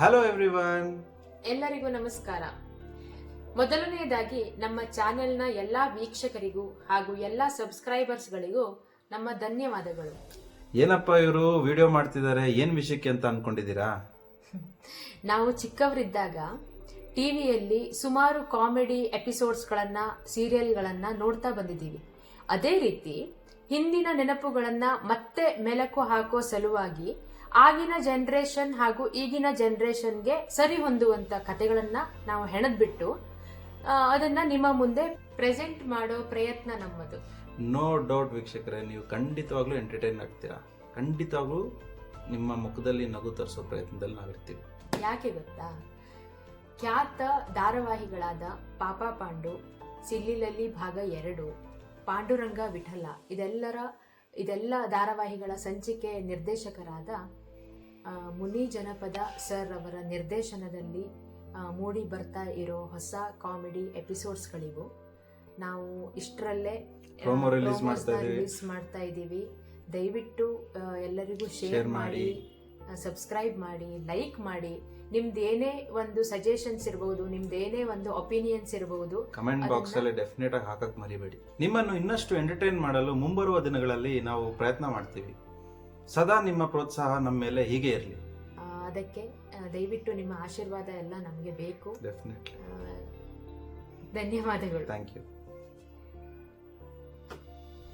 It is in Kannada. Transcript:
ಹಲೋ ಎವ್ರಿವನ್ ಎಲ್ಲರಿಗೂ ನಮಸ್ಕಾರ. ಮೊದಲನೆಯದಾಗಿ ನಮ್ಮ ಚಾನೆಲ್ನ ಎಲ್ಲ ವೀಕ್ಷಕರಿಗೂ ಹಾಗೂ ಎಲ್ಲ ಸಬ್ಸ್ಕ್ರೈಬರ್ಸ್ಗಳಿಗೂ ನಮ್ಮ ಧನ್ಯವಾದಗಳು. ಏನಪ್ಪ ಇವರು ವಿಡಿಯೋ ಮಾಡ್ತಿದ್ದಾರೆ? ಏನು ವಿಷಯಕ್ಕೆ ಅಂತ ಅನ್ಕೊಂಡಿದ್ದೀರಾ? ನಾವು ಚಿಕ್ಕವರಿದ್ದಾಗ ಟಿವಿಯಲ್ಲಿ ಸುಮಾರು ಕಾಮಿಡಿ ಎಪಿಸೋಡ್ಸ್ಗಳನ್ನ ಸೀರಿಯಲ್ಗಳನ್ನ ನೋಡ್ತಾ ಬಂದಿದ್ದೀವಿ. ಅದೇ ರೀತಿ ಹಿಂದಿನ ನೆನಪುಗಳನ್ನ ಮತ್ತೆ ಮೆಲಕು ಹಾಕೋ ಸಲುವಾಗಿ ಆಗಿನ ಜನರೇಷನ್ ಹಾಗೂ ಈಗಿನ ಜನ್ರೇಷನ್ಗೆ ಸರಿ ಹೊಂದುವಂತ ಕಥೆಗಳನ್ನ ನಾವು ಹೆಣದ್ಬಿಟ್ಟು ಬಿಟ್ಟು ಅದನ್ನ ನಿಮ್ಮ ಮುಂದೆ ಪ್ರೆಸೆಂಟ್ ಮಾಡೋ ಪ್ರಯತ್ನ ನಮ್ಮದು. ನೋ ಡೌಟ್ ವೀಕ್ಷಕರೇ ನೀವು ಖಂಡಿತವಾಗ್ಲೂ ಎಂಟರ್ಟೈನ್ ಆಗ್ತೀರಾ? ಖಂಡಿತವಾಗ್ಲೂ ನಿಮ್ಮ ಮುಖದಲ್ಲಿ ನಗು ತರಿಸೋ ಪ್ರಯತ್ನದಲ್ಲಿ ನಾವಿರ್ತೀವಿ. ಯಾಕೆ ಗೊತ್ತಾ? ಖ್ಯಾತ ಧಾರಾವಾಹಿಗಳಾದ ಪಾಪ ಪಾಂಡು ಸಿಲ್ಲಿಲಲ್ಲಿ ಭಾಗ ಎರಡು ಪಾಂಡುರಂಗ ವಿಠಲ ಇದೆಲ್ಲರ ಇದೆಲ್ಲ ಧಾರಾವಾಹಿಗಳ ಸಂಚಿಕೆ ನಿರ್ದೇಶಕರಾದ ಮುನಿ ಜನಪದ ಸರ್ ಅವರ ನಿರ್ದೇಶನದಲ್ಲಿ ಮೂಡಿ ಬರ್ತಾ ಇರೋ ಹೊಸ ಕಾಮಿಡಿ ಎಪಿಸೋಡ್ಸ್ಗಳಿವು ನಾವು ಇಷ್ಟರಲ್ಲೇ. ರಿಲೀಸ್ ಮಾಡ್ತಾ ಇದ್ದೀವಿ ದಯವಿಟ್ಟು ಎಲ್ಲರಿಗೂ ಶೇರ್ ಮಾಡಿ. ಸಬ್ಸ್ಕ್ರೈಬ್ ಮಾಡಿ ಲೈಕ್ ಮಾಡಿ. ನಿಮ್ದೇನೇ ಒಂದು ಸಜೆಷನ್ಸ್ ಇರಬಹುದು ನಿಮ್ದೇನೇ ಒಂದು ಒಪಿನಿಯನ್ಸ್ ಇರಬಹುದು ಕಮೆಂಟ್ ಬಾಕ್ಸ್ ಅಲ್ಲಿ ಡೆಫಿನೆಟ್ ಆಗಿ ಹಾಕಕ್ ಮರಿಬೇಡಿ. ನಿಮ್ಮನ್ನು ಇನ್ನಷ್ಟು ಎಂಟರ್ಟೈನ್ ಮಾಡಲು ಮುಂಬರುವ ದಿನಗಳಲ್ಲಿ ನಾವು ಪ್ರಯತ್ನ ಮಾಡ್ತೀವಿ. ಸದಾ ನಿಮ್ಮ ಪ್ರೋತ್ಸಾಹ ನಮ್ಮ ಮೇಲೆ ಹೀಗೆ ಇರಲಿ. ಅದಕ್ಕೆ ದಯವಿಟ್ಟು ನಿಮ್ಮ ಆಶೀರ್ವಾದ ಎಲ್ಲ ನಮಗೆ ಬೇಕು. ಡೆಫಿನೆಟ್ಲಿ ಧನ್ಯವಾದಗಳು. Thank you